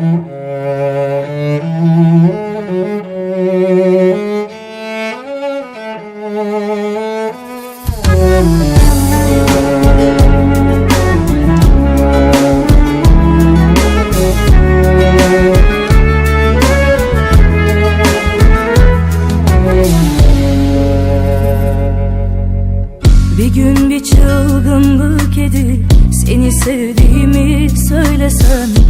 Bir gün bir çılgınlık edip seni sevdiğimi söylesem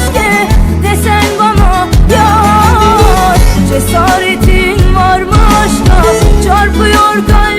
keşke Desen bana yar. Cesaretin var mı aşka Çarpıyor kalbim